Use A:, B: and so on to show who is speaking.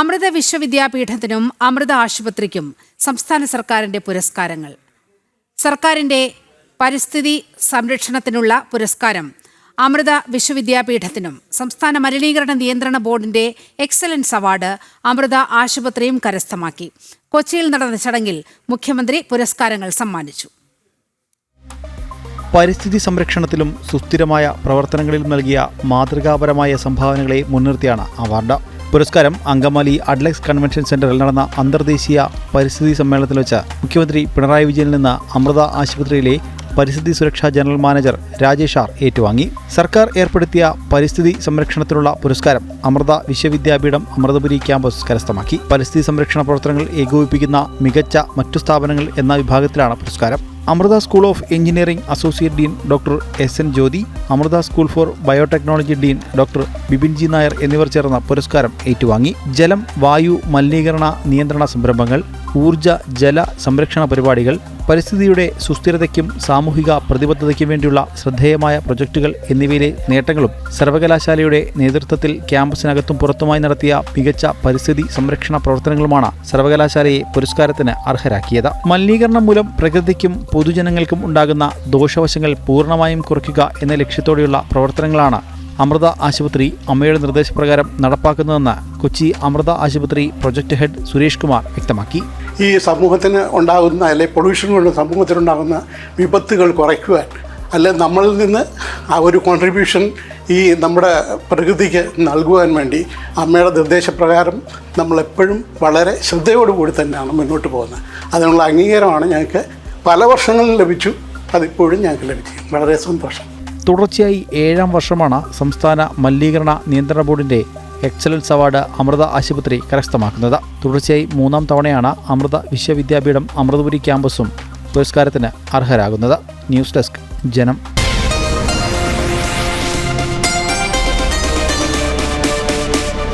A: അമൃത വിശ്വവിദ്യാപീഠത്തിനും അമൃത ആശുപത്രിക്കും സംസ്ഥാന സർക്കാരിന്റെ പുരസ്കാരങ്ങൾ. സർക്കാരിന്റെ പരിസ്ഥിതി സംരക്ഷണത്തിനുള്ള പുരസ്കാരം അമൃത വിശ്വവിദ്യാപീഠത്തിനും സംസ്ഥാന മലിനീകരണ നിയന്ത്രണ ബോർഡിന്റെ എക്സലൻസ് അവാർഡ് അമൃത ആശുപത്രിയും കരസ്ഥമാക്കി. കൊച്ചിയിൽ നടന്ന ചടങ്ങിൽ മുഖ്യമന്ത്രി പുരസ്കാരങ്ങൾ സമ്മാനിച്ചു.
B: പരിസ്ഥിതി സംരക്ഷണത്തിലും സുസ്ഥിരമായ പ്രവർത്തനങ്ങളിലും നൽകിയ മാതൃകാപരമായ സംഭാവനകളെ മുൻനിർത്തിയാണ് അവാർഡ്. പുരസ്കാരം അങ്കമാലി അഡ്ലക്സ് കൺവെൻഷൻ സെന്ററിൽ നടന്ന അന്തർദേശീയ പരിസ്ഥിതി സമ്മേളനത്തിൽ വെച്ച് മുഖ്യമന്ത്രി പിണറായി വിജയനിൽ നിന്ന് അമൃത ആശുപത്രിയിലെ പരിസ്ഥിതി സുരക്ഷാ ജനറൽ മാനേജർ രാജേഷ് ആർ ഏറ്റുവാങ്ങി. സർക്കാർ ഏർപ്പെടുത്തിയ പരിസ്ഥിതി സംരക്ഷണത്തിനുള്ള പുരസ്കാരം അമൃത വിശ്വവിദ്യാപീഠം അമൃതപുരി ക്യാമ്പസ് കരസ്ഥമാക്കി. പരിസ്ഥിതി സംരക്ഷണ പ്രവർത്തനങ്ങൾ ഏകോപിപ്പിക്കുന്ന മികച്ച മറ്റു സ്ഥാപനങ്ങൾ എന്ന വിഭാഗത്തിലാണ് പുരസ്കാരം. Amrita school of engineering associate dean doctor S N Jyothi Amrita school for biotechnology dean doctor Bipin G Nair എന്നിവർ ചേർന്ന പുരസ്കാരം ഏറ്റുവാങ്ങി. ജലം വായു മലിനീകരണ നിയന്ത്രണ സംരംഭങ്ങൾ ഊർജ ജല സംരക്ഷണ പരിപാടികൾ പരിസ്ഥിതിയുടെ സുസ്ഥിരതയ്ക്കും സാമൂഹിക പ്രതിബദ്ധതയ്ക്കും വേണ്ടിയുള്ള ശ്രദ്ധേയമായ പ്രൊജക്ടുകൾ എന്നിവയിലെ നേട്ടങ്ങളും സർവകലാശാലയുടെ നേതൃത്വത്തിൽ ക്യാമ്പസിനകത്തും പുറത്തുമായി നടത്തിയ മികച്ച പരിസ്ഥിതി സംരക്ഷണ പ്രവർത്തനങ്ങളുമാണ് സർവകലാശാലയെ പുരസ്കാരത്തിന് അർഹരാക്കിയത്. മലിനീകരണം മൂലം പ്രകൃതിക്കും പൊതുജനങ്ങൾക്കും ഉണ്ടാകുന്ന ദോഷവശങ്ങൾ പൂർണമായും കുറയ്ക്കുക എന്ന ലക്ഷ്യത്തോടെയുള്ള പ്രവർത്തനങ്ങളാണ് അമൃത ആശുപത്രി അമ്മയുടെ നിർദ്ദേശപ്രകാരം നടപ്പാക്കുന്നതെന്ന് കൊച്ചി അമൃത ആശുപത്രി പ്രൊജക്ട് ഹെഡ് സുരേഷ് കുമാർ വ്യക്തമാക്കി.
C: ഈ സമൂഹത്തിന് ഉണ്ടാകുന്ന അല്ലെ പൊല്യൂഷൻ കൊണ്ട് സമൂഹത്തിനുണ്ടാകുന്ന വിപത്തുകൾ കുറയ്ക്കുവാൻ അല്ലെ നമ്മളിൽ നിന്ന് ആ ഒരു കോൺട്രിബ്യൂഷൻ ഈ നമ്മുടെ പ്രകൃതിക്ക് നൽകുവാൻ വേണ്ടി അമ്മയുടെ നിർദ്ദേശപ്രകാരം നമ്മളെപ്പോഴും വളരെ ശ്രദ്ധയോടുകൂടി തന്നെയാണ് മുന്നോട്ട് പോകുന്നത്. അതിനുള്ള അംഗീകാരമാണ് ഞങ്ങൾക്ക് പല വർഷങ്ങളിൽ ലഭിച്ചു. അതിപ്പോഴും ഞങ്ങൾക്ക് ലഭിച്ചു വളരെ സന്തോഷം.
B: തുടർച്ചയായി ഏഴാം വർഷമാണ് സംസ്ഥാന മലിനീകരണ നിയന്ത്രണ ബോർഡിന്റെ എക്സലൻസ് അവാർഡ് അമൃത ആശുപത്രി കരസ്ഥമാക്കുന്നത്. തുടർച്ചയായി മൂന്നാം തവണയാണ് അമൃത വിശ്വവിദ്യാപീഠം അമൃതപുരി ക്യാമ്പസും പുരസ്കാരത്തിന് അർഹരാകുന്നത്. ന്യൂസ് ഡെസ്ക് ജനം.